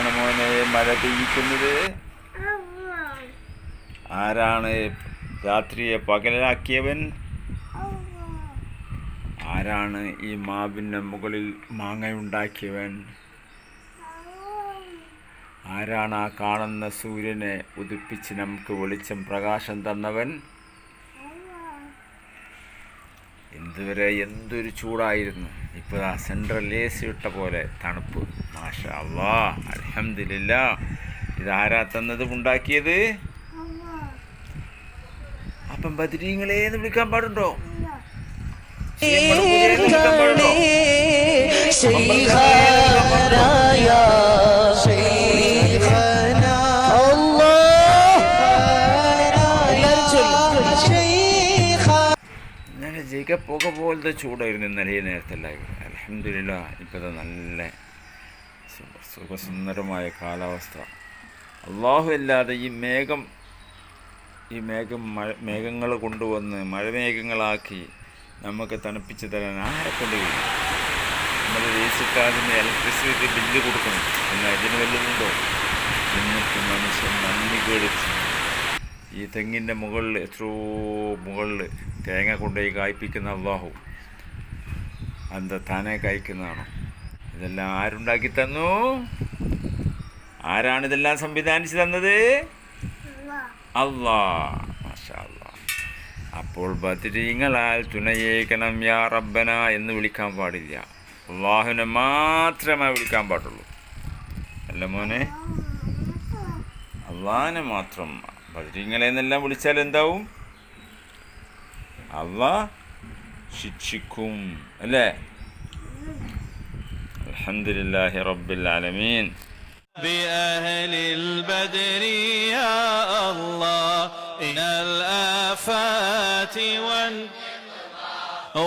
ആരാണ് മോനെ മഴ പെയ്യിക്കുന്നത് ആരാണ് രാത്രിയെ പകലാക്കിയവൻ? ആരാണ് ഈ മാവിന്റെ മുകളിൽ മാങ്ങയുണ്ടാക്കിയവൻ? ആരാണ് ആ കാണുന്ന സൂര്യനെ ഉദിപ്പിച്ച് നമുക്ക് വെളിച്ചം പ്രകാശം തന്നവൻ? എന്തുവരെ എന്തൊരു ചൂടായിരുന്നു. ഇപ്പോൾ ആ സെൻട്രൽ എ സി ഇട്ട പോലെ തണുപ്പ്. മാഷ അലഹമില്ല ഇതാരാ തന്നത് ഉണ്ടാക്കിയത്? അപ്പം ബദിരീങ്ങളെ എന്ന് വിളിക്കാൻ പാടുണ്ടോ? ഇന്നലെ ജയിക്ക പുക പോലത്തെ ചൂടായിരുന്നു ഇന്നലെ നേരത്തെ അലഹമില്ല ഇപ്പത് നല്ല സുഖസുന്ദരമായ കാലാവസ്ഥ. അള്ളാഹു അല്ലാതെ ഈ മേഘം ഈ മേഘം മഴ മേഘങ്ങൾ കൊണ്ടുവന്ന് മഴമേഘങ്ങളാക്കി നമുക്ക് തണുപ്പിച്ച് തരാൻ ആരെ കൊണ്ട് കഴിയും? നമ്മൾ ഇലക്ട്രിസിറ്റി ബില്ല് കൊടുക്കണം. എന്നാൽ ഇതിന് വല്ലതുണ്ടോ എന്നിട്ട് മനുഷ്യൻ നന്ദി കേടിച്ച് ഈ തെങ്ങിന്റെ മുകളിൽ എത്രയോ മുകളിൽ തേങ്ങ കൊണ്ടുപോയി കായ്പിക്കുന്ന അള്ളാഹു അത് താനെ കായ്ക്കുന്നതാണോ. ഇതെല്ലാം ആരുണ്ടാക്കി തന്നു? ആരാണ് ഇതെല്ലാം സംവിധാനിച്ചു തന്നത്? മാഷാ അപ്പോൾ ബദ്രീങ്ങളാൽ തുണയേക്കണം യാ റബ്ബന എന്ന് വിളിക്കാൻ പാടില്ല. അള്ളാഹുവിനെ മാത്രമേ വിളിക്കാൻ പാടുള്ളൂ. അല്ല മോനെ? അള്ളാഹിനെ മാത്രം. ബദ്രീങ്ങളെ എന്നെല്ലാം വിളിച്ചാൽ എന്താവും? അള്ളാ ശിക്ഷിക്കും. അല്ലേ? അൽഹംദുലില്ലാഹി റബ്ബിൽ ആലമീൻ بأهل البدر يا الله إن الآفات وال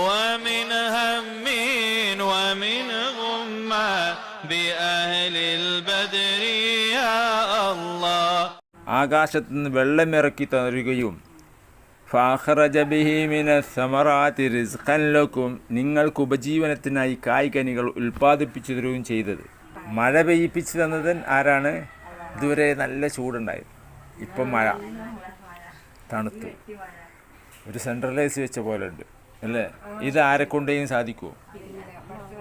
ومن هم ومن غمة بأهل البدر يا الله ആകാശത്ത് നിന്ന് വെള്ളമിറക്കി തരുകയും റിസ്ഖൻലക്കും നിങ്ങൾക്ക് ഉപജീവനത്തിനായി കായ്കനികൾ ഉൽപ്പാദിപ്പിച്ചു തരുകയും ചെയ്തത്. മഴ പെയ്യിപ്പിച്ചു തന്നത് ആരാണ്? ഇതുവരെ നല്ല ചൂടുണ്ടായിരുന്നു ഇപ്പം മഴ. തണുത്തു. ഒരു സെൻട്രലൈസ് വെച്ച പോലെ ഉണ്ട്. അല്ലേ? ഇത് ആരെ കൊണ്ടേയും സാധിക്കുമോ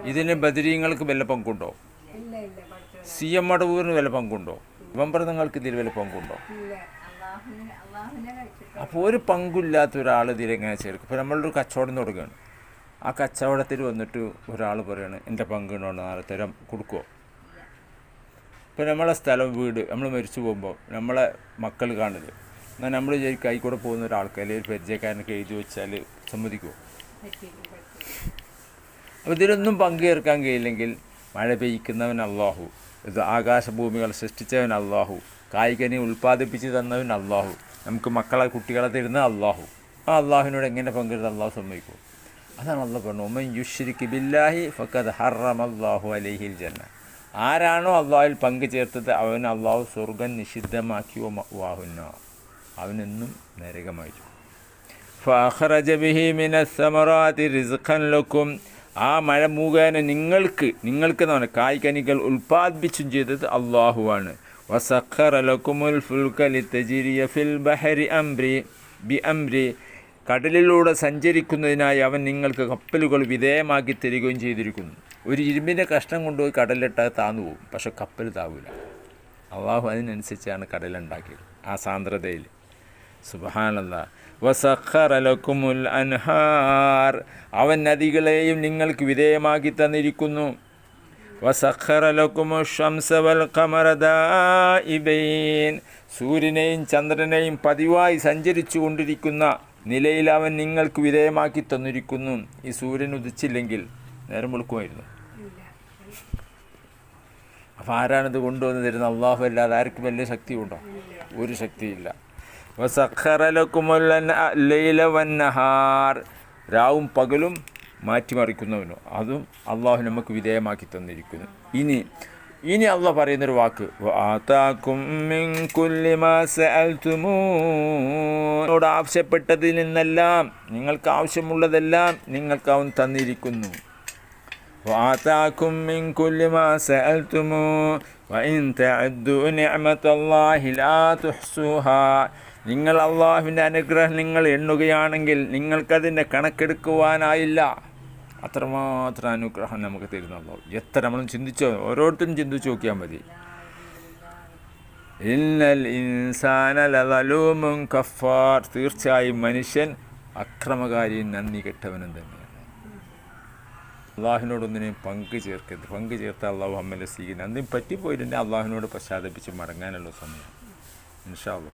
ഇതിന് ബദരീങ്ങൾക്ക് വല്ല പങ്കുണ്ടോ? സി എം മടവൂരിന് വല്ല പങ്കുണ്ടോ? വെമ്പർന്നങ്ങൾക്ക് ഇതിൽ വല്ല പങ്കുണ്ടോ? അപ്പോൾ ഒരു പങ്കുമില്ലാത്ത ഒരാൾ ഇതിലെങ്ങനെ ചേർക്കും. ഇപ്പോൾ നമ്മളൊരു കച്ചവടം തുടങ്ങുകയാണ്. ആ കച്ചവടത്തിൽ വന്നിട്ട് ഒരാൾ പറയാണ് എന്റെ പങ്ക് ഉണ്ടോ? നാളെ തരം കൊടുക്കുമോ ഇപ്പോൾ നമ്മളെ സ്ഥലം വീട് നമ്മൾ മരിച്ചു പോകുമ്പോൾ നമ്മളെ മക്കൾ കാണില്ല എന്നാൽ നമ്മൾ വിചാരിക്കും കൈ കൂടെ പോകുന്ന ഒരാൾക്ക് അല്ലെങ്കിൽ ഒരു പരിചയക്കാരനൊക്കെ എഴുതി വെച്ചാൽ സമ്മതിക്കുമോ അപ്പോൾ ഇതിലൊന്നും പങ്കുചേർക്കാൻ കഴിയില്ലെങ്കിൽ മഴ പെയ്യിക്കുന്നവൻ അള്ളാഹു ഇത് ആകാശഭൂമികൾ സൃഷ്ടിച്ചവൻ അള്ളാഹു കായികനെ ഉൽപ്പാദിപ്പിച്ച് തന്നവൻ അള്ളാഹു നമുക്ക് മക്കളെ കുട്ടികളെ തരുന്ന അള്ളാഹു ആ അള്ളാഹുവിനോട് എങ്ങനെ പങ്കെടുത്ത് അള്ളാഹു സമ്മതിക്കും. അതാണ് അള്ളാഹ് പറഞ്ഞു ഉമ്മൻ യുഷിരിക്ക് ബില്ലാഹി ഫക്കത് ഹറം അള്ളാഹു അലഹിൽ ജന്ന ആരാണോ അള്ളാഹിൽ പങ്കു ചേർത്തത് അവൻ അള്ളാഹു സ്വർഗം നിഷിദ്ധമാക്കിയോ വാഹുന്ന. അവനെന്നും റിസ്ഖൻ ലക്കും. ആ മഴ മുഖേന നിങ്ങൾക്ക് നിങ്ങൾക്ക് എന്ന് പറഞ്ഞാൽ കായ്കനികൾ ഉൽപ്പാദിപ്പിച്ചും ചെയ്തത് അള്ളാഹുവാണ് വസഖറ ലക്കുമുൽ ഫുൽക ലിതജിരിയ ഫിൽ ബഹരി അംരി ബി അംരി കടലിലൂടെ സഞ്ചരിക്കുന്നതിനായി അവൻ നിങ്ങൾക്ക് കപ്പലുകൾ വിധേയമാക്കി തരികയും ചെയ്തിരിക്കുന്നു. ഒരു ഇരുമ്പിന്റെ കഷ്ണം കൊണ്ടുപോയി കടലിലിട്ടാൽ താന്നു പോകും. പക്ഷെ കപ്പൽ താവില്ല അള്ളാഹു അതിനനുസരിച്ചാണ് കടലുണ്ടാക്കിയത്. ആ സാന്ദ്രതയിൽ. സുബഹാനല്ല. വസഖറലക്കുമുൽ അൻഹാർ. അവൻ നദികളെയും നിങ്ങൾക്ക് വിധേയമാക്കി തന്നിരിക്കുന്നു. വസഖറലക്കുമു ഖമറ ദായിബൈൻ സൂര്യനെയും ചന്ദ്രനെയും പതിവായി സഞ്ചരിച്ചു കൊണ്ടിരിക്കുന്ന നിലയിൽ അവൻ നിങ്ങൾക്ക് വിധേയമാക്കി തന്നിരിക്കുന്നു. ഈ സൂര്യൻ ഉദിച്ചില്ലെങ്കിൽ നേരം വെളുക്കുമായിരുന്നു. അപ്പോൾ ആരാണിത് കൊണ്ടുവന്ന് തരുന്നത് അള്ളാഹു അല്ലാതെ ആർക്കും വലിയ ശക്തിയുണ്ടോ? ഒരു ശക്തിയില്ല. ലൈല വന്നഹാർ രാവും പകലും മാറ്റിമറിക്കുന്നവനോ അതും അള്ളാഹു നമുക്ക് വിധേയമാക്കി തന്നിരിക്കുന്നു ഇനി ഇനി അള്ളാഹ് പറയുന്നൊരു വാക്ക് "വആതാക്കും മിൻ കുല്ലി മാ സഅൽതുമൂനോട് ആവശ്യപ്പെട്ടതിൽ നിന്നെല്ലാം നിങ്ങൾക്ക് ആവശ്യമുള്ളതെല്ലാം നിങ്ങൾക്ക് അവൻ തന്നിരിക്കുന്നു وآتاكم من كل ما سألتموه وإن تعدوا نعمة الله لا تحصوها നിങ്ങൾ അള്ളാഹുവിൻ്റെ അനുഗ്രഹം നിങ്ങൾ എണ്ണുകയാണെങ്കിൽ നിങ്ങൾക്കതിൻ്റെ കണക്കെടുക്കുവാനായില്ല അത്രമാത്രം അനുഗ്രഹം നമുക്ക് തരുന്നുള്ളൂ. എത്ര നമ്മളും ചിന്തിച്ചോ ഓരോരുത്തരും ചിന്തിച്ചു നോക്കിയാൽ മതി. ഇന്നൽ ഇൻസാന കഫാർ. തീർച്ചയായും മനുഷ്യൻ അക്രമകാരിയും നന്ദി കെട്ടവനും തന്നെയാണ്. അള്ളാഹുവിനോടൊന്നിനെയും പങ്ക് ചേർക്കരുത്. പങ്ക് ചേർത്ത അള്ളാഹു അമ്മലെ സ്വീകരിക്കുന്നത് അന്തും പറ്റിപ്പോയിട്ടുണ്ടെങ്കിൽ അള്ളാഹുവിനോട് പശ്ചാത്തപിച്ച് മടങ്ങാനുള്ള സമയം. ഇൻഷാ